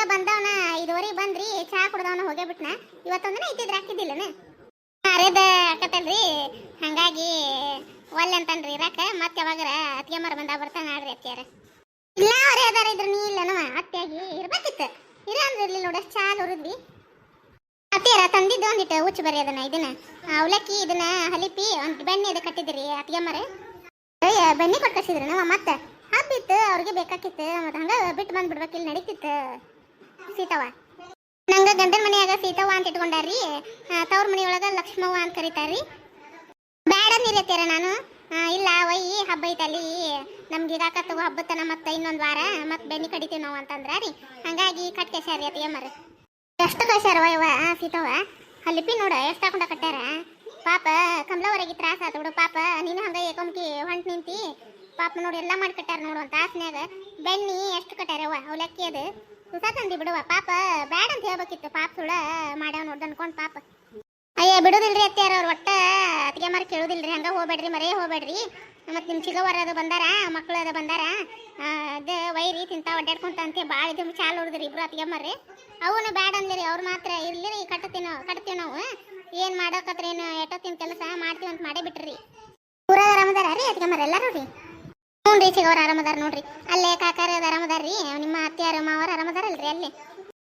ಹಂಗ ಬಂದವನ ಇದುವರೆಗೆ ಬಂದ್ರಿ, ಚಾ ಕುಡ್ದವನ ಹೋಗೇ ಬಿಟ್ನ. ಇವತ್ತೊಂದಿನ ಇದ್ದಿದ್ರೆ ಹಾಕಿದ್ದಿಲ್ಲನ? ಅರೆದ ಹಂಗಾಗಿ ಒಲ್ಲೆ ಅಂತನ್ರಿ ಇರಾಕ, ಮತ್ತೆ ಯಾವಾಗರ ಅತ್ತಿಗೆ ಬಂದಾಗ ಬರ್ತಾನ ನೋಡ್ರಿ ಅತ್ತಿಯಾರ. ಇಲ್ಲ, ಅವರೇ ಅದಾರ ಇದ್ರ, ನೀ ಇಲ್ಲನವ, ಅತ್ತಿಯಾಗಿ ಇರ್ಬೇಕಿತ್ತು. ಇರ ಅಂದ್ರೆ ಇರ್ಲಿಲ್ಲ ನೋಡ ಚಾ ಉರಿದ್ವಿ. ಅತ್ತಿಯರ ತಂದಿದ್ದು ಒಂದಿಟ್ಟು ಉಚ್ಚ ಬರ್ರಿ ಅದನ್ನ, ಇದನ್ನ. ಅವಲಕ್ಕಿ ಇದನ್ನ ಹಲಿಪಿ, ಒಂದು ಬೆಣ್ಣೆ ಇದು ಕಟ್ಟಿದ್ರಿ ಅತ್ತಿಗೆ ಮರ ಬೆಣ್ಣೆ ಕೊಟ್ಟು ಕಳ್ಸಿದ್ರಿ ನಮ್ಮ ಮತ್ತೆ? ಹಬ್ಬಿತ್ತು, ಅವ್ರಿಗೆ ಬೇಕಾಕಿತ್ತು, ಮತ್ತೆ ಹಂಗ ಬಿಟ್ಟು ಬಂದ್ಬಿಡ್ಬೇಕು ಇಲ್ಲಿ ನಡೀತಿತ್ತು. ಸೀತವ್ವ. ನಂಗ ಗಂಡನ ಮನೆಯಾಗ ಸೀತವ್ವ ಅಂತ ಇಟ್ಕೊಂಡಾರಿ ತವ್ರ ಮನೆಯೊಳಗ ಲಕ್ಷ್ಮವ್ವ ಅಂತ ಕರೀತಾರ್ರಿ. ಬ್ಯಾಡ ನೀರತ್ತೀರ ನಾನು. ಇಲ್ಲ ಒಯ್ಯಿ ಹಬ್ಬ ಐತಲ್ಲಿ, ನಮ್ಗೆ ಇದಾಕ ತಗೋ ಹಬ್ಬತ್ತನ ಮತ್ತೆ ಇನ್ನೊಂದು ವಾರ, ಮತ್ತೆ ಬೆನ್ನಿ ಕಡಿತೀವಿ ನಾವು ಅಂತಂದ್ರ ರೀ ಹಂಗಾಗಿ ಕಟ್ ಕಸ್ಯಾರಿ ಅತ್ತಿಗೆ ಎಷ್ಟು ಕಸಾರವ ಇವ ಸೀತವ್ವ? ಅಲ್ಲಿಪಿ ನೋಡ, ಎಷ್ಟು ಹಾಕೊಂಡ ಕಟ್ಟ್ಯಾರ? ಪಾಪ ಕಮಲವರೆಗೆ ತ್ರಾಸ ಆತ ಬಿಡು, ಪಾಪ, ನೀನು ಹಂಗ ಏಕಂಕಿ ಹೊಂಟ್ ನಿಂತಿ. ಪಾಪ ನೋಡಿ ಎಲ್ಲ ಮಾಡಿ ಕಟ್ಟಾರ ನೋಡು ಅಂತ ಆಸ್ನ್ಯಾಗ. ಬೆನ್ನಿ ಎಷ್ಟು ಕಟ್ಟಾರವ ಅವಲಕ್ಕಿ ಅದು? ಹೊಸ ತಂದಿ ಬಿಡುವ. ಪಾಪ ಬ್ಯಾಡ ಅಂತ ಹೇಳ್ಬೇಕಿತ್ತು. ಪಾಪ ಸುಳ ಮಾಡ್ಯಾವ ನೋಡ್ ಅನ್ಕೊಂಡ್ ಪಾಪ. ಅಯ್ಯ, ಬಿಡುದಿಲ್ರಿ ಅತ್ಯಾರ ಅವ್ರ. ಒಟ್ಟ ಅತ್ತಿಗೆ ಮಾರ ಕೇಳುದಿಲ್ರಿ. ಹಂಗ ಹೋಗ್ಬೇಡ್ರಿ, ಮರೇ ಹೋಗ್ಬೇಡ್ರಿ. ಮತ್ತೆ ನಿಮ್ ಚಿಗವರ ಅದು ಬಂದಾರ, ಮಕ್ಳು ಅದು ಬಂದಾರ ಅದ ವೈರಿ ತಿಂತ ಒಡ್ಡಾಡ್ಕೊಂತ ಅಂತ ಭಾಳ ಇದು ಚಾಲ್ ಹೊಡೆದ್ರಿ ಇಬ್ರು ಅತ್ತಿಗೆ ಮಾರ್ರಿ ಅವನು ಬ್ಯಾಡ ಅಂದಿರಿ ಅವ್ರು ಮಾತ್ರ ಇರ್ಲಿರಿ ನಾವು ಕಟ್ತೀವಿ ನಾವು. ಏನ್ ಮಾಡಕತ್ರ ಏನು ಎಟ್ಟೊತ್ತಿನ ಕೆಲಸ ಮಾಡ್ತೀವಿ ಅಂತ ಮಾಡೇ ಬಿಟ್ರಿ. ಊರಾಗ ಆರಾಮದಾರ ರೀ ಅತ್ತಿಗೆ ಮಾರ? ಎಲ್ಲಾರು ರೀ? ಹ್ಞೂ ರೀ ಚಿಗವ್ರ ಆರಾಮದಾರ ನೋಡ್ರಿ. ಅಲ್ಲೇ ಕಾಕಾರ ಆರಾಮದಾರ ರೀ ನಿಮ್ಮ ಅತ್ತಿಯಾರ, ಮಾವರ ಆರಾಮದಾರಲ್ರಿ ಅಲ್ಲಿ?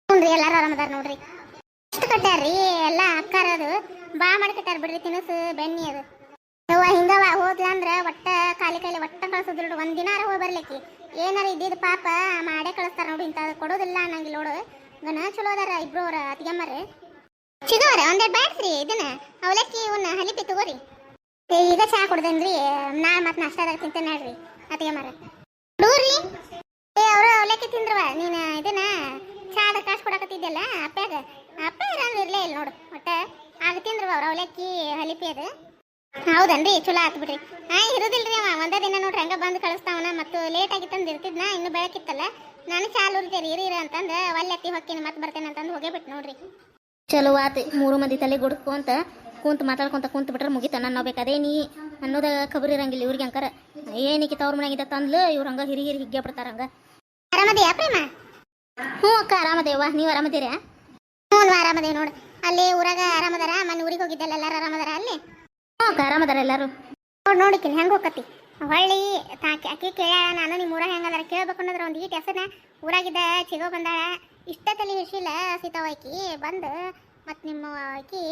ಹ್ಞೂ ರೀ ಎಲ್ಲರೂ ಆರಾಮದಾರ ನೋಡ್ರಿ. ಎಷ್ಟು ಕಟ್ಟಾರ್ರಿ ಎಲ್ಲ ಅಕ್ಕಾರ ಅದು. ಬಾ ಮಾಡಿ ಕಟ್ಟಾರ ಬಿಡ್ರಿ ತಿನಸು ಬೆಣ್ಣಿ ಅದು. ಯವ್ವ ಹಿಂಗವ ಹೋದ್ಲ ಅಂದ್ರ ಒಟ್ಟ ಖಾಲಿ ಕೈಲಿ ಒಟ್ಟ ಕಳ್ಸೋದಿಲ್ಲ ಒಂದ್ ದಿನಾರ ಹೋಗಿ ಬರ್ಲಿಕ್ಕೆ. ಏನಾರ ಇದ್ದಿದ್ ಪಾಪ ಮಾಡೇ ಕಳಿಸ್ತಾರ ನೋಡಿ ಇಂಥ ಕೊಡೋದಿಲ್ಲ ಅನ್ನಂಗಿಲ್ಲ ನೋಡು. ಗನ ಚಲೋ ಅದಾರ ಇಬ್ರು ಅವ್ರ ಅತಿಗೆಮ್ಮರು ಸಿಗೋರ ಒಂದೆರಡು ಬ್ಯಾಡ್ಸ್ರಿ ಇದನ್ನ. ಅವಲಕ್ಕಿ ಇವನ್ನ ಹಲಿಪಿ ತಗೋರಿ. ಈಗ ಚಾ ಕುಡ್ದೇನ್ರಿ. ನಾ ಮತ್ತೆ ನಾಷ್ಟಾದಾಗ ತಿಂತೇನೆ ಅತಿಗೆಮ್ಮರ ನೋಡ್ರಿ ಏ, ಅವರು ಅವಲಕ್ಕಿ ತಿಂದ್ರವ. ನೀನ ಇದನ್ನ ಚಾದ ಕಾಸು ಕೊಡಕತ್ತಿದ್ದಲ್ಲ ಅಪ್ಪ್ಯಾಗ ಅಪ್ಪ ಇರಂದ್ರೆ ಇರ್ಲೇ ಇಲ್ಲ ನೋಡು, ಒಟ್ಟ ಆಗ ತಿಂದ್ರವ ಅವ್ರ ಅವಲಕ್ಕಿ ಹಲಿಪಿ ಅದು. ಹೌದನ್ರಿ? ಚಲೋ ಆತ್ ಬಿಡ್ರಿ. ಹಾ ಇರುದಿಲ್ರಿ ಅವ, ಒಂದೇ ದಿನ ನೋಡ್ರಿ ಹಂಗ ಬಂದು ಕಳಿಸ್ತಾವನ ಮತ್ತು ಲೇಟ್ ಆಗಿ ತಂದು ಇರ್ತಿದ್ನ, ಇನ್ನು ಬೆಳಕಿತ್ತಲ್ಲ. ನಾನು ಚಾಲು ಇರ್ತೇರಿ ಇರಿ ಅಂತಂದು ಒಲ್ಲೆತ್ತಿ ಹೊಕ್ಕಿನ, ಮತ್ತೆ ಬರ್ತೇನೆ ಅಂತಂದು ಹೋಗೇ ಬಿಟ್ಟು ನೋಡ್ರಿ. ಚಲೋ ಆತು, ಮೂರು ಮಂದಿ ತಲೆ ಗುಡ್ಕೊಂತ ಕುಂತ ಮಾತಾಡ್ಕೊಂತ ಕುಂತ ಬಿಟ್ರೆ ಮುಗಿತ. ನಾನು ಬೇಕಾದೇ ನೀ ಅನ್ನೋದ ಖಬರ್ ಇರಂಗಿಲ್ಲ ಇವ್ರಿಗೆ ಅಂಕರ ಏನಿಕ್ಕೆ ತವ್ರ ಮನೆಯಾಗಿದ್ದ ತಂದ್ಲು ಇವ್ರು ಹಂಗ ಹಿರಿ ಹಿರಿ ಹಿಗ್ಗೆ ಬಿಡ್ತಾರ ಹಂಗ. ಆರಾಮದಿಯಾ ಪ್ರೇಮ? ಹ್ಞೂ ಅಕ್ಕ ಆರಾಮದೇವ ನೀವು ಆರಾಮದಿರಾ? ಹ್ಞೂ ಆರಾಮದೇವ್ ನೋಡು. ಅಲ್ಲಿ ಊರಾಗ ಆರಾಮದಾರ? ಮನೆ ಊರಿಗೆ ಹೋಗಿದ್ದಲ್ಲ ಎಲ್ಲಾರು ಆರಾಮದಾರ ಅಲ್ಲಿ? ಹ್ಞೂ ಅಕ್ಕ ಆರಾಮದಾರ ಎಲ್ಲಾರು. ನೋಡಿ ನೋಡಿಕಿಲ್ ಹೆಂಗೆ ಹೋಗತಿ ಹೊಳ್ಳಿ ತಾಕಿ ಅಕ್ಕಿ ಕೇಳ ನಾನು ನಿಮ್ಮ ಊರಾಗ ಹೆಂಗದಾರ ಕೇಳ್ಬೇಕು ಅನ್ನೋದ್ರ ಒಂದು ಈಟ್ ಕೆಸನ ಊರಾಗಿದ್ದ ಚಿಗೋ ಬಂದಾಳ. ಇಷ್ಟ ತಲೆ ಹಿಡ್ಸಿಲ್ಲ ಸೀತಾವಾಕಿ ಬಂದು ಮತ್ತು ನಿಮ್ಮ ಆಕಿ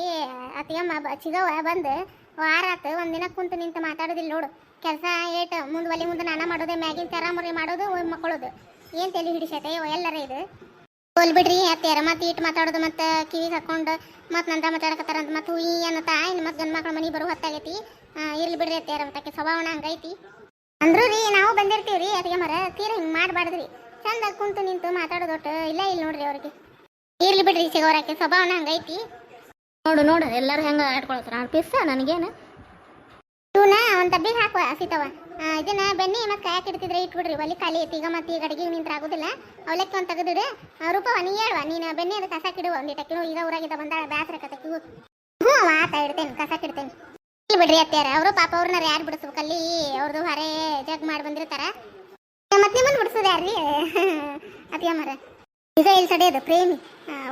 ಅತ್ತಿಯಮ್ಮ ಚಿಗವ ಬಂದು ವಾರ ಆತು ಒಂದಿನ ಕುಂತು ನಿಂತು ಮಾತಾಡೋದಿಲ್ಲ ನೋಡು. ಕೆಲಸ ಏಟ್, ಮುಂದೆ ಒಲಿ ಮುಂದೆ ನಾನ ಮಾಡೋದೇ, ಮ್ಯಾಗಿನ ತೆರಾಮುರಿ ಮಾಡೋದು ಮಕ್ಕಳೋದು ಏನು ತಲೆ ಹಿಡಿಸೈತೆ ಎಲ್ಲರ ಇದು. ಹೋಲ್ ಬಿಡ್ರಿ ಅತ್ತೆರ ಮತ್ತೆ ಇಟ್ಟು ಮಾತಾಡೋದು ಮತ್ತೆ ಕಿವಿ ಹಾಕೊಂಡು ಮತ್ತೆ ನಂದ ಮಾತಾಡಕತ್ತಾರ ಅಂತ ಮತ್ತೆ ಹುಯಿ ಅನ್ನತಾ ಇನ್ನು ಮತ್ತೆ ಗಂಡು ಮಕ್ಳು ಮನೆ ಬರೋ ಹೊತ್ತಾಗೈತಿ. ಇರ್ಲಿ ಬಿಡ್ರಿ ಅತ್ತೆರ ಮತ್ತೆ ಸ್ವಭಾವನ ಹಂಗೈತಿ. ಅಂದ್ರು ರೀ, ನಾವು ಬಂದಿರ್ತೀವಿ ರೀ ಅದಕ್ಕೆ ಮರ, ತೀರ ಹಿಂಗೆ ಮಾಡಬಾರ್ದ್ರಿ ಚಂದ ಕುಂತು ನಿಂತು ಮಾತಾಡೋದು ಒಟ್ಟು ಇಲ್ಲ ಇಲ್ಲ ನೋಡ್ರಿ ಅವ್ರಿಗೆ. ಇರ್ಲಿ ಬಿಡ್ರಿ ಸಿಗೋರಕ್ಕೆ ಸ್ವಭಾವನ ಹಂಗೈತಿ. ನೋಡು ನೋಡು. ಎಲ್ಲರೂ ಹೆಂಗ ಆಡ್ಕೊಳತ್ತಾರ. ಪಿಸ್ಸ ನನಗೇನು? ಇವನ್ನ ಒಂದು ಹಾಕುವ ಸೀತವ ಇದನ್ನ ಬೆನ್ನಿ ಮತ್ತೆ ಕಾಯಕ್ಕೆ ಇಡ್ತಿದ್ರೆ ಇಟ್ಬಿಡ್ರಿ. ಒಲಿ ಖಾಲಿ ಐತಿ. ಈಗ ಮತ್ತೆ ಈಗ ಅಡಿಗೆ ನಿಂತ್ರ ಆಗುದಿಲ್ಲ. ಅವಲಕ್ಕಿ ಒಂದು ತೆಗೆದಿಡು. ರೂಪವ ನೀ ಹೇಳುವ. ನೀನು ಬೆನ್ನಿ ಅದು ಕಸ ಕಿಡುವ ಒಂದಿಟ್ಟು ಕಿಲೋ ಈಗ ಊರಾಗಿದ್ದ ಬಂದಾಳ, ಬ್ಯಾಸರ ಕತಕ್ಕಿ ಹ್ಞೂ. ಆತ ಇಡ್ತೇನೆ. ಕಸಕ್ಕಿಡ್ತೇನೆ ಇಲ್ಲಿ ಬಿಡ್ರಿ ಅತ್ಯಾರ ಅವರು ಪಾಪ ಅವ್ರನ್ನ ಯಾರು ಬಿಡಿಸ್ಬೇಕು? ಅಲ್ಲಿ ಅವ್ರದ್ದು ಹೊರೆ ಜಗ್ ಮಾಡಿ ಬಂದಿರ್ತಾರ. ಮತ್ತೆ ನಿಮ್ಮನ್ನು ಬಿಡಿಸೋದು ಯಾರ್ರಿ? ಅತಿಯ ಮರ ಈಗ ಇಲ್ಲಿ ತಡೆಯೋದು ಪ್ರೇಮಿ?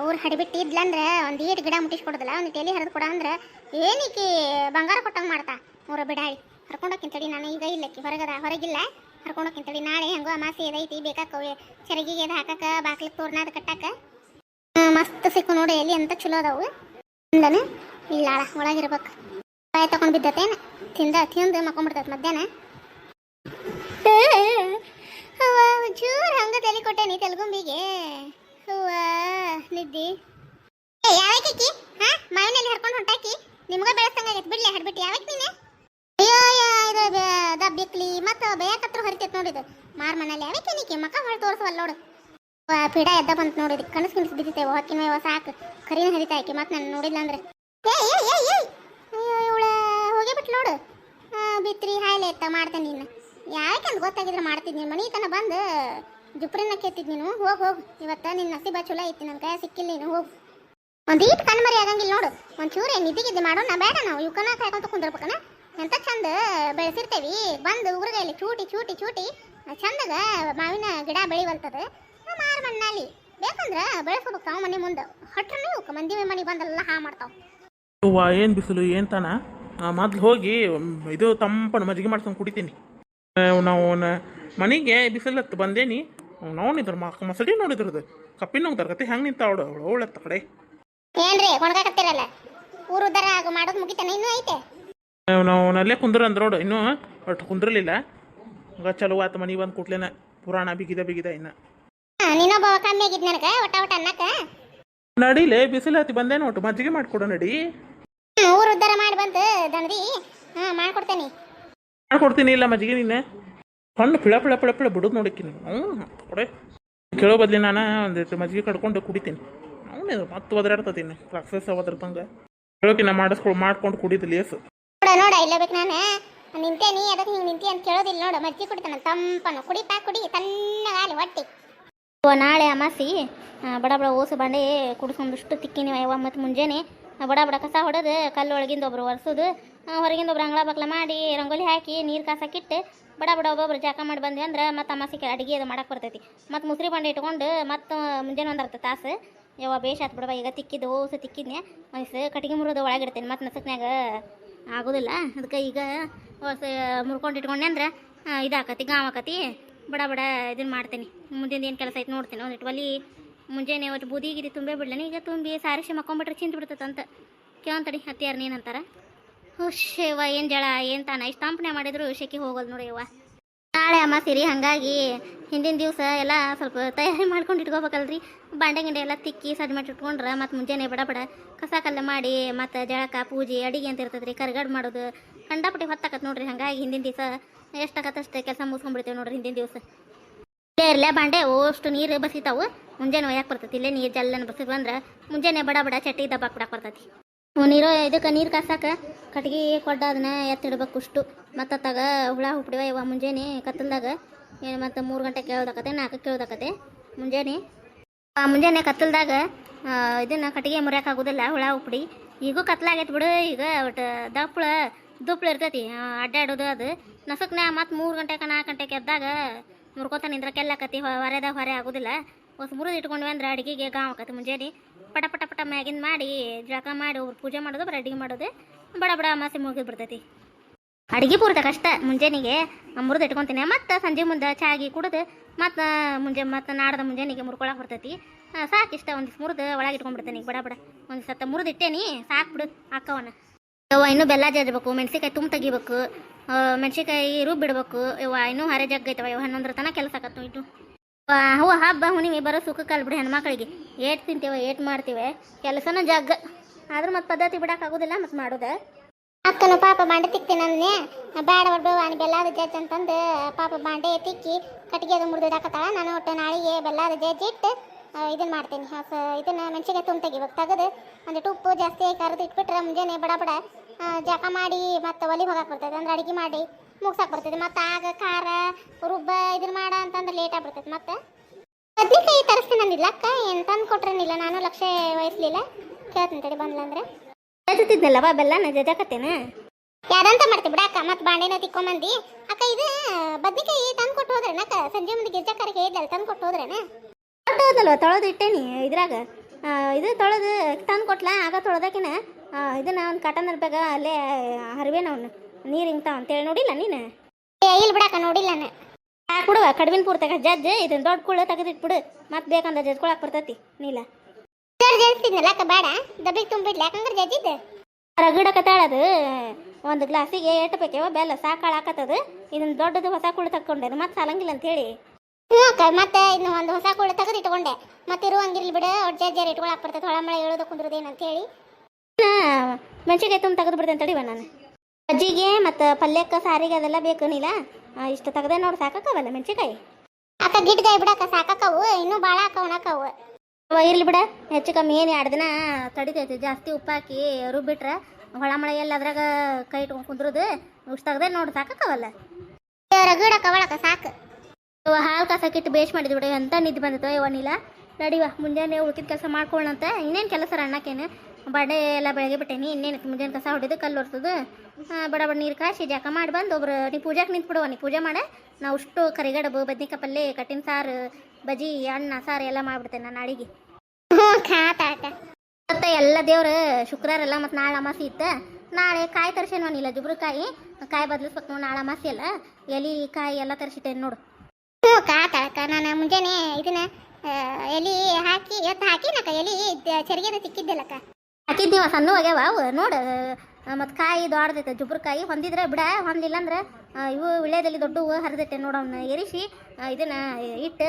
ಊರು ಹಡಿಬಿಟ್ಟು ಇದ್ಲಂದ್ರೆ ಒಂದು ಈಟ್ ಗಿಡ ಮುಟ್ಟಿಸ್ಕೊಡೋದಿಲ್ಲ ಒಂದು ತಲೆ ಹರಿದು ಕೊಡ ಅಂದ್ರೆ ಏನಕ್ಕೆ ಬಂಗಾರ ಕೊಟ್ಟಂಗೆ ಮಾಡ್ತಾ? ಮೂರು ಬಿಡಾಳಿ ಹರ್ಕೊಂಡೋಕಿನ ತಡಿ ನಾನು ಈಗ ಇಲ್ಲಕ್ಕಿ ಹೊರಗದ ಹೊರಗಿಲ್ಲ. ಹರ್ಕೊಂಡೋಕಿನ ತಡಿ ನಾಳೆ ಹೆಂಗೋ ಅಮಾಸೆ ಇದೈತಿ ಬೇಕಾಕವೆ ಚರಗಿಗೆ ಅದು ಹಾಕಕ್ಕೆ ಬಾಕ್ಲಿಗೆ ತೋರ್ನ ಅದು ಕಟ್ಟಾಕ. ಆ, ಮಸ್ತ್ ಸಿಕ್ಕು ನೋಡಿ ಎಲ್ಲಿ ಅಂತ ಚಲೋ ಅದಾವು. ಅಂದನ ಇಲ್ಲ ಒಳಗಿರ್ಬೇಕು. ಬಾಯ ತಗೊಂಡು ಬಿದ್ದತೇನು? ತಿಂದ ತಿಂದು ಮಕ್ಕೊಂಡ್ಬಿಡ್ತೈತೆ ಮಧ್ಯಾಹ್ನ. ತಲೆ ಕೊಟ್ಟೇನಿ ತೆಲುಗುಂಬಿಗೆ? ಹೂವ, ನಿದ್ದಿ. ಏ ಯಾವಕ್ಕಿ ಹಾ, ಮಾವಿನಲ್ಲಿ ಹರ್ಕೊಂಡು ಹೊಂಟಾಕಿ? ನಿಮ್ಗ ಬೆಳೆಸಂಗಾಗೈತೆ ಬಿಡ್ಲಿ, ಹಡ್ಬಿಟ್ಟು. ಯಾವಾಗ ನೀನೆ? ಅಯ್ಯೋ ಇದು ದಬ್ಬಿಕ್ಲಿ ಮತ್ತು ಬೇಯಕತ್ರ ಹರಿತೈತೆ ನೋಡಿದು ಮಾರ್ ಮನೇಲಿ ಯಾವಕ್ಕೆ ನೀಕಿ ಮಕ್ಕ ಹೊಳೆ ತೋರಿಸವಲ್ಲ ನೋಡು. ಪಿಡ ಎದ್ದ ಬಂತು ನೋಡಿದ್ ಕನಸು ಕಿನಸು ಬಿದ್ದಿತ್ತೇವೆ ಹೊಕ್ಕಿನ ಮೇವ ಸಾಕು ಕರಿನ ಹರಿತಾ ಆಕಿ, ಮತ್ತೆ ನಾನು ನೋಡಿಲ್ಲ ಅಂದ್ರೆ. ಹೋಗಿ ಬಿಟ್ಟು ನೋಡು. ಬಿತ್ರಿ, ಹಾಯ್ಲೆ ಎತ್ತ ಮಾಡ್ತೇನೆ ನೀನು. ಯಾಕಂತ ಗೊತ್ತಾಗಿದ್ರೆ ಮಾಡ್ತಿದ್ ನೀನು ಮನೆ ತನ ಬಂದು ಜುಪ್ರಿನ ಕೇತಿದ್ ನೀನು? ಹೋಗ್ ಹೋಗ್. ಇವತ್ತ ನಿನ್ನ ನಸೀಬ ಚಲೋ ಐತಿ ನನ್ನ ಕೈ ಸಿಕ್ಕಿಲ್ಲ ನೀನು, ಹೋಗ್. ಒಂದ್ ಈಟ್ ಕಣ್ಮರಿ ಆಗಂಗಿಲ್ಲ ನೋಡು. ಒಂಚೂರು ನಿದ್ದಿಗಿದ್ದು ಮಾಡೋ, ನಾ ಬೇಡ ನಾವು ಇವಕನ ಕಾಯ್ಕೊಂತ ಕುಂದಿರ್ಬೇಕನ? ಎಂತ ಚಂದ ಬೆಳೆಸಿರ್ತೇವಿ. ಬಂದು ಉಗ್ರಗೈಲಿ ಚೂಟಿ ಚೂಟಿ ಚೂಟಿ. ಚಂದಗ ಮಾವಿನ ಗಿಡ ಬೆಳಿವಲ್ತದ ಮಾರ್ ಮಣ್ಣಲ್ಲಿ. ಬೇಕಂದ್ರೆ ಬೆಳೆಸ್ಕೋಬೇಕು ತಾವು ಮನೆ ಮುಂದೆ. ಹಟ್ರನೇ ಮಂದಿ ಮನೆ ಬಂದಲ್ಲ ಹಾ ಮಾಡ್ತಾವೆ. ಅವ್ವ ಏನು ಬಿಸಿಲು, ಏನು ತಾನ? ಮೊದ್ಲು ಹೋಗಿ ಇದು ತಂಪನ ಮಜ್ಜಿಗೆ ಮಾಡ್ಕೊಂಡು ಕುಡಿತೀನಿ. ನಾವು ಮನೆಗೆ ಬಿಸಿಲತ್ತು ಬಂದೇನಿ. ನಾವು ಮಾ ಮಸಡಿ ನೋಡಿದ್ರದು. ಕಪ್ಪಿನ ಹೋಗ್ತಾರ ಕತೆ ಹೆಂಗೆ ನಿಂತಾವಳು? ಅವಳು ಅವಳ ಕಡೆ ಏನ್ರಿ ಹೊಣಗಾಕತ್ತಿರಲ್ಲ ಊರು ಉದ್ದಾರ ಆಗು ಮಾಡೋದು ಮುಗಿತಾನೆ? ಇನ್ನೂ ಐತೆ? ನಾವು ಅಲ್ಲೇ ಕುಂದ್ರ ಅಂದ್ರೆ ನೋಡು ಇನ್ನೂ ಒಟ್ಟು ಕುಂದ್ರಲಿಲ್ಲ. ಹಂಗ ಚಲೋ ಆತ ಮನೆ ಬಂದು ಕೂಟ್ಲೇನ ಪುರಾಣ ಬಿಗಿದ ಬಿಗಿದ ಇನ್ನ. ಹಾ, ನೀನೊಬ್ಬ ಕಮ್ಮಿ ಆಗಿದ್ ನನಗ ಒಟ್ಟ ಒಟ್ಟ ಅನ್ನಕ ನಡಿಲೇ ಬಿಸಿಲು ಹತ್ತಿ ಬಂದೇನು ಒಟ್ಟು ಮಜ್ಜಿಗೆ ಮಾಡ್ಕೊಡು ನಡಿ. ಊರು ಉದ್ದಾರ ಮಾಡಿ ಬಂತು ದಣದಿ. ಹಾ ಮಾಡ್ಕೊಡ್ತೇನಿ. ಮಾಡ್ಕೊಡ್ತೀನಿ ಇಲ್ಲ ಮಜ್ಜಿಗೆ ನೀನು ಹಣ್ಣು ಪಿಳ ಪಿಳ ಪಿಳ ಪಿಳ ಬಿಡೋದು ನೋಡಿಕ್ಕಿನಿ ಹ್ಞೂ ಕೊಡೆ ಕೇಳೋ ಬದಲಿ ನಾನು ಒಂದು ಮಜ್ಜಿಗೆ ಕಡ್ಕೊಂಡು ಕುಡಿತೀನಿ. ಅವನು ಮತ್ತೆ ಒದರಾಡ್ತತೀನಿ ಸಕ್ಸಸ್ ಒದರ್ತಂಗೆ ಕೇಳೋಕಿನ ಮಾಡಿಸ್ಕೊಂಡು ಮಾಡ್ಕೊಂಡು ಕುಡಿದಿಲ್ಲ ಎಸ್ ನೋಡ ನೋಡ, ಇಲ್ಲ ಬೇಕು ನಾನು. ನಿಂತೇನಿ ಅದಕ್ಕೆ ಹಿಂಗೆ ನಿಂತಿ ಅಂತ ಕೇಳೋದಿಲ್ಲ ನೋಡ. ಮಜ್ಜಿ ಕುಡಿತಾನೆ ತಂಪನ ಕುಡಿ ಪ್ಯಾಕ್ ಕುಡಿ. ತಣ್ಣಗಾಲಿ ಹೊಟ್ಟಿ. ನಾಳೆ ಅಮಾಸಿ ಬಡ ಬಡ ಓಸು ಬಂಡೆ ಇಷ್ಟು ತಿಕ್ಕಿನಿ ಅಯ್ಯವ ಮತ್ತು ಮುಂಜಾನೆ. ಬಡ ಬಡ ಕಸ ಹೊಡೆದು ಕಲ್ಲು ಒಳಗಿಂದ ಒಬ್ರು ಒರೆಸೋದು. ಹೊರಗಿಂದ ಒಬ್ರು ಅಂಗಳ ಬಕ್ಲ ಮಾಡಿ ರಂಗೋಲಿ ಹಾಕಿ ನೀರು ಕಾಸಕ್ಕಿಟ್ಟು ಬಡ ಬಡ ಒಬ್ಬೊಬ್ರು ಜಾಕ ಮಾಡಿ ಬಂದ್ವಿ ಅಂದ್ರೆ ಮತ್ತು ಅಮಾಸಿಗೆ ಅಡುಗೆ ಅದು ಮಾಡಕ್ಕೆ ಬರ್ತೈತಿ. ಮತ್ತು ಮುಸ್ರಿ ಬಂಡೆ ಇಟ್ಕೊಂಡು ಮತ್ತು ಮುಂಜಾನೆ ಒಂದು ಅರ್ಥ ತಾಸು ಯಾವ ಬೇಷ್ ಆತು ಬಿಡವ ಈಗ ತಿಕ್ಕಿದ್ದು ಓಸು ತಿಕ್ಕಿದ್ನೆ ಮೈಸ ಕಟ್ಟಿಗೆ ಮುರಿದು ಒಳಗಿಡ್ತೇನೆ ಮತ್ತು ನಸಕ್ನ್ಯಾಗ ಆಗೋದಿಲ್ಲ. ಅದಕ್ಕೆ ಈಗ ಹೊಸ ಮುರ್ಕೊಂಡು ಇಟ್ಕೊಂಡೆ ಅಂದ್ರೆ ಇದಾಕತಿ ಗಾವ್ ಆಕತಿ, ಬಡ ಬಡ ಇದನ್ನ ಮಾಡ್ತೀನಿ. ಮುಂದಿನ ಏನು ಕೆಲಸ ಐತೆ ನೋಡ್ತೀನಿ ಒಂದಿಟ್ಟು ಒಲಿ ಮುಂಜಾನೆ ಒಟ್ಟು ಬೂದಿ ಗಿದಿ ತುಂಬೇ ಬಿಡ್ಲೇನೆ, ಈಗ ತುಂಬಿ ಸಾರಿಸಿ ಮಕ್ಕೊಂಬಿಟ್ರೆ ಚಿಂತ ಬಿಡ್ತದಂತ ಕೇಳಂತಡಿ ಹತ್ತಿಯಾರ ನೀನಂತಾರ ಹುಷೇವ ಏನು ಜಳ, ಏನು ತಾನ, ಇಷ್ಟು ಮಾಡಿದ್ರು ಶೆಕೆ ಹೋಗೋದು ನೋಡಿ ನಾಳೆ ಸಿರಿ, ಹಾಗಾಗಿ ಹಿಂದಿನ ದಿವಸ ಎಲ್ಲ ಸ್ವಲ್ಪ ತಯಾರಿ ಮಾಡ್ಕೊಂಡು ಇಟ್ಕೋಬೇಕಲ್ರಿ. ಬಾಂಡೆ ಗಿಂಡೆ ಎಲ್ಲ ತಿಕ್ಕಿ ಸಜ್ಜು ಮಾಡಿ ಇಟ್ಕೊಂಡ್ರೆ, ಮತ್ತು ಮುಂಜಾನೆ ಬಡ ಬಡ ಕಸ ಕಲ್ಲ ಮಾಡಿ, ಮತ್ತು ಜಳಕ, ಪೂಜೆ, ಅಡಿಗೆ ಅಂತ ಇರ್ತದೆ ರೀ ಕರ್ಗಡ್ ಮಾಡೋದು. ಕಂಡಾಪಟ್ಟಿ ಹೊತ್ತಾಕತ್ ನೋಡ್ರಿ, ಹಾಗಾಗಿ ಹಿಂದಿನ ದಿವಸ ಎಷ್ಟಾಗತ್ತಷ್ಟು ಕೆಲಸ ಮುಗಿಸ್ಕೊಂಡ್ಬಿಡ್ತೇವೆ ನೋಡ್ರಿ ಹಿಂದಿನ ದಿವಸ. ಇಲ್ಲೇ ಇರಲೇ ಬಾಂಡೆ, ಅಷ್ಟು ನೀರು ಬಸಿತಾವು. ಮುಂಜಾನೆ ಒಯ್ಯಕ್ಕೆ ಬರ್ತೈತಿ. ಇಲ್ಲೇ ನೀರು ಜಲ್ಲನ ಬಸಿದ್ವು ಅಂದ್ರೆ ಮುಂಜಾನೆ ಬಡ ಬಡ ಚಟ್ಟಿ ದಬ್ಬಾಕ್ ಬಿಡಕ್ಕೆ ಬರ್ತೈತಿ. ನೀರೋ ಇದಕ್ಕೆ ನೀರು ಕಾಸಾಕ ಕಟ್ಗೆ ಕೊಡ್ಡ ಅದನ್ನ ಎತ್ತಿಡ್ಬೇಕು ಅಷ್ಟು. ಮತ್ತು ಅತ್ತಾಗ ಹುಳ ಹುಪ್ಡಿವ ಇವ ಮುಂಜಾನೆ ಕತ್ತಲ್ದಾಗ. ಏನು ಮತ್ತು ಮೂರು ಗಂಟೆ ಕೇಳ್ದಕತೆ ನಾಲ್ಕು ಕೇಳ್ದಕತೆ ಮುಂಜಾನೆ ಆ, ಮುಂಜಾನೆ ಕತ್ತಲ್ದಾಗ ಇದನ್ನ ಕಟ್ಟಿಗೆ ಮುರಿಯಕ್ಕೆ ಆಗೋದಿಲ್ಲ ಹುಳ ಉಪ್ಪಡಿ ಈಗೂ ಕತ್ಲಾಗೈತೆ ಬಿಡು ಈಗ ಒಟ್ಟು ದಪ್ಪಳ ದುಪ್ಪಳು ಇರ್ತೈತಿ. ಅಡ್ಡಾಡೋದು ಅದು. ನಸಕ್ನ ಮತ್ತು ಮೂರು ಗಂಟೆಗೆ ನಾಲ್ಕು ಗಂಟೆಗೆ ಎದ್ದಾಗ ಮುರ್ಕೋತ ನಿಂದ್ರ ಕತ್ತಿ ಹೊರೆದಾಗ ಹೊರೆ ಆಗೋದಿಲ್ಲ. ಹೊಸ ಮುರಿದು ಇಟ್ಕೊಂಡ್ವಿ ಅಂದ್ರೆ ಅಡುಗೆಗೆ ಗಾವ್ ಆಕತ್ತೆ ಮುಂಜಾನೆ. ಪಟ ಪಟ ಪಟ ಮ್ಯಾಗಿಂದ ಮಾಡಿ, ಜಳಕ ಮಾಡಿ ಅವ್ರು ಪೂಜೆ ಮಾಡೋದು ಬರೀ ಅಡುಗೆ ಮಾಡೋದು, ಬಡ ಬಡ ಅಮಾಸೆ ಮುಗಿದು ಬಿಡ್ತೈತಿ. ಅಡುಗೆ ಪೂರ್ತ ಕಷ್ಟ ಮುಂಜಾನೆಗೆ ಮುರಿದು ಇಟ್ಕೊತೀನಿ. ಮತ್ತು ಸಂಜೆ ಮುಂದೆ ಚಾಗಿ ಕುಡಿದು, ಮತ್ತು ಮುಂಜೆ, ಮತ್ತು ನಾಡ್ದ ಮುಂಜಾನೆಗೆ ಮುರ್ಕೊಳಕ್ಕೆ ಬರ್ತೈತಿ. ಸಾಕು ಇಷ್ಟ ಒಂದು ಮುರಿದು ಒಳಗೆ ಇಟ್ಕೊಂಡ್ಬಿಡ್ತೇನೆ ಬಡ ಬಡ. ಒಂದು ಸತ್ತ ಮುರಿದು ಇಟ್ಟೇನಿ, ಸಾಕು ಬಿಡು ಅಕ್ಕವನ ಯವ್ವ, ಇನ್ನೂ ಬೆಲ್ಲ ಜಜ್ಬೇಕು ಮೆಣಸಿಕಾಯಿ ತುಂಬ ತೆಗಿಬೇಕು ಮೆಣಸಿಕಾಯಿ ರುಬ್ಬಿಡ್ಬೇಕು, ಯವ್ವ, ಇನ್ನೂ ಹರೆ ಜಗ್ಗೈತವ ಇವ ಹನ್ನೊಂದರ ತನಕ ಕೆಲಸ ಆಕತ್ತು ಇಟ್ಟು ಹೂವು ಹಬ್ಬ ಹುಣ್ಣಿಮೆ ಬರೋ ಸುಖಕ್ಕಲ್ಲ ಬಿಡಿ ಹೆಣ್ಮಕ್ಳಿಗೆ. ಏಟ್ ತಿಂತೇವೆ, ಏಟ್ ಮಾಡ್ತೀವಿ, ಕೆಲಸನ ಜಗ್ಗ. ಆದ್ರೂ ಮತ್ತೆ ಪದ್ಧತಿ ಬಿಡೋಕ್ಕಾಗೋದಿಲ್ಲ ಮತ್ತೆ ಮಾಡೋದು. ಅಕ್ಕನು ಪಾಪ ಬಾಂಡೆ ತಿಕ್ತೀನಿ ಅಂದ್ನೆ ಬೇಡ ಬಿಡು ವಾಣಿ ಬೆಲ್ಲಾದ ಜಜ್ ಅಂತಂದು ಪಾಪ ಬಾಂಡೆ ತಿಕ್ಕಿ ಕಟ್ಟಿಗೆ ಅದು ಮುರಿದು ನಾನು ಒಟ್ಟು ನಾಳಿಗೆ ಬೆಲ್ಲಾದ ಜಜ್ಜಿ ಇಟ್ಟು ಇದನ್ನ ಮಾಡ್ತೀನಿ. ಹೊಸ ಇದನ್ನ ಮೆಣಸಿಗೆ ತುಂಬ ತೆಗಿಬೇಕು. ತೆಗೆದು ಒಂದಿಟ್ಟು ಉಪ್ಪು ಜಾಸ್ತಿ ಕರೆದು ಇಟ್ಬಿಟ್ರೆ ಮುಂಜಾನೆ ಬಡ ಬಡ ಜಾಕ ಮಾಡಿ ಮತ್ತೆ ಒಲಿ ಹೋಗಕ್ಕೆ ಬರ್ತೈತೆ ಅಂದ್ರೆ ಅಡಿಗೆ ಮಾಡಿ. ಮುಗ್ಸಕ್ಕೆ ಬರ್ತೈತಿ. ಮತ್ತು ಆಗ ಖಾರ ರುಬ್ಬ ಇದನ್ನ ಮಾಡ ಅಂತಂದ್ರೆ ಲೇಟ್ ಆಗ್ಬಿಡ್ತೈತಿ. ಮತ್ತೆ ಬದ್ನಿಕಾಯಿ ತರಿಸ್ತೀನಿ ಅಂದಿಲ್ಲ ಅಕ್ಕ? ಏನು ತಂದು ಕೊಟ್ರೇನಿಲ್ಲ. ನಾನು ಲಕ್ಷ ವಹಿಸ್ಲಿಲ್ಲ. ಕೇಳ್ತೀನಿ ತಡಿ ಬಂದ್ಲಂದ್ರೆ ಜಜ್ತಿದ್ನಲ್ಲವ ಬೆಲ್ಲನ ಜಜಾಕತ್ತೇನ? ಯಾರಂತ ಮಾಡ್ತಿ ಬಿಡಕ್ಕ ಮತ್ತೆ ಬಾಂಡೆನ ತಿಕ್ಕೊಂಬಂದಿ. ಅಕ್ಕ ಇದು ಬದ್ನಿಕಾಯಿ ತಂದು ಕೊಟ್ಟು ಹೋದ್ರೇನ ಅಕ್ಕ? ಸಂಜೆ ಮುಂದೆ ಗಿರ್ಜಕ್ಕರಿಗೆ ಹೇಳಿದ್ದಲ್ಲ ತಂದು ಕೊಟ್ಟು ಹೋದ್ರೇನ? ತೊಳೆದಲ್ವ ತೊಳೆದು ಇಟ್ಟೇನಿ ಇದ್ರಾಗ. ಇದು ತೊಳೆದು ತಂದು ಕೊಟ್ಲ ಆಗ ತೊಳೆದಾಕಿನ. ಇದನ್ನ ಒಂದು ಕಾಟನ್ ಬೇಗ ಅಲ್ಲೇ ಹರಿವೇನ ಅವನು. ನೀರು ಹಿಂಗ್ತಾವ ಅಂತೇಳಿ ನೋಡಿಲ್ಲ ನೀನು? ಏ ಇಲ್ಲ ಬಿಡಕ ನೋಡಿಲ್ಲ ನಾನು. ಕೊಡುವ ಕಡಿಮಿನ ಪೂರ್ತಾಗ ಜಜ್ಜ್ ಇದನ್ನ ದೊಡ್ಡ ಕುಳ್ಳ ತೆಗೆದಿಟ್ಬಿಡು. ಮತ್ತೆ ಬೇಕಂದ ಜಜ್ಕೊಳಕ್ ಬರ್ತೈತಿ ನೀಲ. ಜಡ್ ಜಲ್ಸ್ತಿದ್ನಲ್ಲ ಅಕ್ಕ ಬೇಡ. ಡಬ್ಬಿಗೆ ತುಂಬಿಡ್ಲಿ ಯಾಕಂದ್ರೆ ಜಜ್ಜಿದ್ದೆ ರಗಡಕತ್ತಾಳದು ಒಂದು ಗ್ಲಾಸಿಗೆ ಎಷ್ಟು ಬೇಕೇವ ಬೆಲ್ಲ ಸಾಕಾಳ ಹಾಕತ್ತದು. ಇದನ್ನ ದೊಡ್ಡದು ಹೊಸ ಕುಳ್ಳು ತಕ್ಕೊಂಡೆ ಮತ್ತೆ ಸಲಂಗಿಲ್ಲ ಅಂತೇಳಿ. ಹ್ಞೂ ಅಕ್ಕ ಮತ್ತೆ ಇನ್ನು ಒಂದು ಹೊಸ ಕೂಳು ತೆಗೆದು ಇಟ್ಕೊಂಡೆ. ಮತ್ತೆ ಇರುವಂಗಿರ್ಲಿ ಬಿಡ ಒಟ್ಟು ಜಜ್ಜರ್ ಇಟ್ಕೊಳಕ್ ಬರ್ತೈತೆ ಹೊಳಮಳೆ ಹೇಳೋದು ಕುಂದ್ರದೇನು ಅಂತ ಹೇಳಿ ಮೆಣಸಿನ್ಕಾಯಿ ತುಂಬ ತೆಗೆದು ಬಿಡ್ತೇನೆ ತಡಿವ ನಾನು. ಅಜ್ಜಿಗೆ ಮತ್ತು ಪಲ್ಯಕ್ಕೆ ಸಾರಿಗೆ ಅದೆಲ್ಲ ಬೇಕು ನೀಲ ಇಷ್ಟು ತೆಗ್ದೆ ನೋಡಿ ಸಾಕಾಕವಲ್ಲ ಮೆಣಸಿನ್ಕಾಯಿ? ಅಕ್ಕ ಗಿಡ್ಗಾಯಿ ಬಿಡಕ್ಕ ಸಾಕಾಕವು ಇನ್ನೂ ಭಾಳ ಅಕ್ಕ ಅವ ಇರ್ಲಿ ಬಿಡ ಹೆಚ್ಚು ಕಮ್ಮಿ ಏನು ಎರಡು ದಿನ ತಡಿತೈತಿ ಜಾಸ್ತಿ ಉಪ್ಪು ಹಾಕಿ ರುಬ್ಬಿಟ್ರೆ ಹೊಳ ಮಳೆ ಎಲ್ಲ ಅದ್ರಾಗ ಕೈ ಇಟ್ಕೊಂಡು ಕುಂದ್ರದು ಇಷ್ಟು ತೆಗ್ದೆ ನೋಡಿ ಸಾಕಾಕವಲ್ಲ ರಗಡಕ್ಕ ಅವಳಕ್ಕ ಸಾಕು. ಇವ ಹಾಲು ಕಾಸಕ್ಕಿಟ್ಟು ಬೇಸ್ ಮಾಡಿದ್ವಿ ಬಿಡ ಎಂತ ನಿದ್ದೆ ಬಂದಿತ್ತು ಇವ ನೀಲ ನಡಿವ ಮುಂಜಾನೆ ಉಳ್ಕಿದ ಕೆಲಸ ಮಾಡ್ಕೊಳ್ಳಂತ ಇನ್ನೇನು ಕೆಲಸ ಅಣ್ಣಕ್ಕೇನು? ಬಾಂಡೆ ಎಲ್ಲ ಬೆಳಗ್ಗೆ ಬಿಟ್ಟೇನಿ ಇನ್ನೇನು ಮುಂಜಾನೆ ಕಸ ಹೊಡೆದು ಕಲ್ಲು ಹೊರ್ತದೆ ಬಡ ಬಡ ನೀರು ಕಾಯಿಸಿ ಜಾಕ ಮಾಡಿ ಬಂದು ಒಬ್ರು ನೀ ಪೂಜಾಕ್ಕೆ ನಿಂತ್ಬಿಡುವ ನೀ ಪೂಜೆ ಮಾಡ. ನಾವು ಅಷ್ಟು ಕರಿಗಡಬು ಬದ್ನಿಕಾಯಿ ಪಲ್ಲೆ ಕಟ್ಟಿನ ಸಾರು ಬಜಿ ಅನ್ನ ಸಾರು ಎಲ್ಲ ಮಾಡಿಬಿಡ್ತೇನೆ ನಾನು ಅಡಿಗೆ. ಹ್ಞೂ ಮತ್ತು ಎಲ್ಲ ದೇವ್ರು ಶುಕ್ರವಾರ ಎಲ್ಲ ಮತ್ತು ನಾಳೆ ಅಮಾಸಿ ಇತ್ತ. ನಾಳೆ ಕಾಯಿ ತರ್ಸೇನವನಿಲ್ಲ ಜುಬ್ರಕಾಯಿ ಕಾಯಿ. ಬದಲಿಸ್ಬೇಕು ನೋಡಿ ನಾಳೆ ಅಮಾಸಿ ಅಲ್ಲ. ಎಲಿ ಕಾಯಿ ಎಲ್ಲ ತರಿಸಿಟ್ಟೇನು ನೋಡು. ಹ್ಞೂ ಕಾ ಆತ ನಾನು ಮುಂಜಾನೆ ಇದನ್ನ ಎಲಿ ಹಾಕಿ ಎತ್ತ ಹಾಕಿ ನಕ್ಕ ಎಲಿ ಚರಿಗೆದ ತಿಕ್ಕಿದ್ದೆಲ್ಲಕ್ಕ. ಹಾಕಿದ್ದೀವ ಸಣ್ಣ ಆಗ್ಯಾವ, ಅವು ನೋಡು ಮತ್ತು ಕಾಯಿ ದೊಡ್ಡದೈತೆ, ಜುಬ್ರಕಾಯಿ ಹೊಂದಿದ್ರೆ ಬಿಡ, ಹೊಂದಿಲ್ಲ ಅಂದ್ರೆ ಇವು ವಿಳ್ಯದಲ್ಲಿ ಹೂವು ಹರಿದೈತೆ ನೋಡು ಅವನ್ನ ಎರಿಸಿ ಇದನ್ನು ಇಟ್ಟು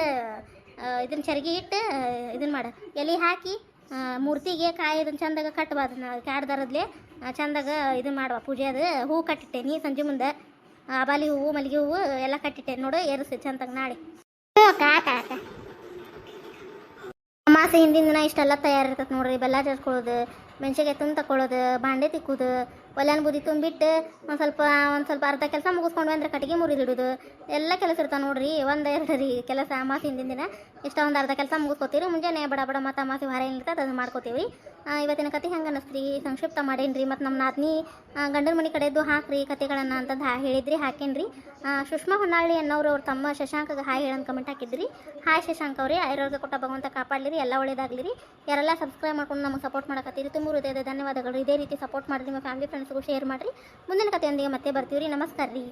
ಇದನ್ನು ಚರ್ಗಿ ಇಟ್ಟು ಇದನ್ನ ಮಾಡು. ಎಲೆ ಹಾಕಿ ಮೂರ್ತಿಗೆ ಕಾಯಿ ಇದನ್ನ ಚಂದಾಗ ಕಟ್ಟಬಾ ಅದನ್ನ ಕ್ಯಾಡ್ದಾರದ್ಲೆ ಚಂದಾಗ ಇದನ್ನ ಮಾಡುವ ಪೂಜೆ ಅದು ಹೂವು ಕಟ್ಟಿಟ್ಟೆ ನೀ ಸಂಜೆ ಮುಂದೆ ಅಬಾಲಿ ಹೂವು, ಮಲ್ಲಿಗೆ ಹೂವು ಎಲ್ಲ ಕಟ್ಟಿಟ್ಟೆ ನೋಡು, ಏರಿಸಿ ಚಂದಾಗ ನಾಳೆ. ಹ್ಞೂ ಹಿಂದಿನ ದಿನ ಇಷ್ಟೆಲ್ಲ ತಯಾರಿರ್ತೈತೆ ನೋಡ್ರಿ. ಬೆಲ್ಲ ಜರ್ಕೊಳ್ಳೋದು ಮೆಣಸಿಗೆ ತುಂಬ ತಕೊಳ್ಳೋದು ಬಾಂಡೆ ತಿಕ್ಕೋದು ಒಲೆನ ಬುದಿ ತುಂಬಿಟ್ಟು ಒಂದು ಸ್ವಲ್ಪ ಒಂದು ಸ್ವಲ್ಪ ಅರ್ಧ ಕೆಲಸ ಮುಗಿಸ್ಕೊಂಡ್ವಿ ಅಂದ್ರೆ ಕಟ್ಟಿಗೆ ಮುರಿದಿಡೋದು ಎಲ್ಲ ಕೆಲಸ ಇರ್ತಾವೆ ನೋಡ್ರಿ, ಒಂದು ಎರಡು ರೀ ಕೆಲಸ ಮಾಸಿ ಹಿಂದಿನ ದಿನ. ಇಷ್ಟ ಒಂದು ಅರ್ಧ ಕೆಲಸ ಮುಗಿಸ್ಕೊತೀರಿ ಮುಂಜಾನೆ ಬಡ ಬಡ ಮತ್ತು ಮಾಸಿ ಹೊರ ಏನಿರ್ತದೆ ಅದನ್ನು ಮಾಡ್ಕೋತೀವಿ ಇವತ್ತಿನ ಕತೆ ಹೆಂಗೆ ಅನ್ನಿಸ್ತ್ರಿ ಸಂಕ್ಷಿಪ್ತ ಮಾಡೇನ್ರಿ ಮತ್ತು ನಮ್ಮ ನಾದ್ನಿ. ಗಂಡನ ಮನೆ ಕಡೆದು ಹಾಕ್ರಿ ಕತೆಗಳನ್ನು ಅಂತಂದು ಹಾ ಹೇಳಿದ್ರಿ ರೀ ಸುಷ್ಮಾ ಹೊನ್ನಾಳಿ ಅನ್ನೋರು ಅವ್ರ ತಮ್ಮ ಶಶಾಂಕಗೆ ಹಾಯ್ ಹೇಳಂತ ಕಮೆಂಟ್ ಹಾಕಿದ್ರಿ. ಹಾಯ್ ಶಶಾಂಕ್ ಅವ್ರಿ, ಆಯುರ್ವೇದ ಕೊಟ್ಟ ಭಗವಂತ ಕಾಪಾಡಲಿರಿ, ಎಲ್ಲ ಒಳ್ಳೇದಾಗ್ಲಿರಿ. ಯಾರೆಲ್ಲ ಸಬ್ಸ್ಕ್ರೈಬ್ ಮಾಡ್ಕೊಂಡು ನಮಗೆ ಸಪೋರ್ಟ್ ಮಾಡಕತ್ತೀರಿ, ತುಂಬ ಹೃದಯದ ಧನ್ಯವಾದಗಳು. ಇದೇ ರೀತಿ ಸಪೋರ್ಟ್ ಮಾಡಿರಿ ನಿಮ್ಮ ಫ್ಯಾಮಿಲಿ ಫ್ರೆಂಡ್ಸ್ಗೂ ಶೇರ್ ಮಾಡಿರಿ. ಮುಂದಿನ ಕಥೆಯೊಂದಿಗೆ ಮತ್ತೆ ಬರ್ತೀವಿ ರೀ ನಮಸ್ಕಾರ ರೀ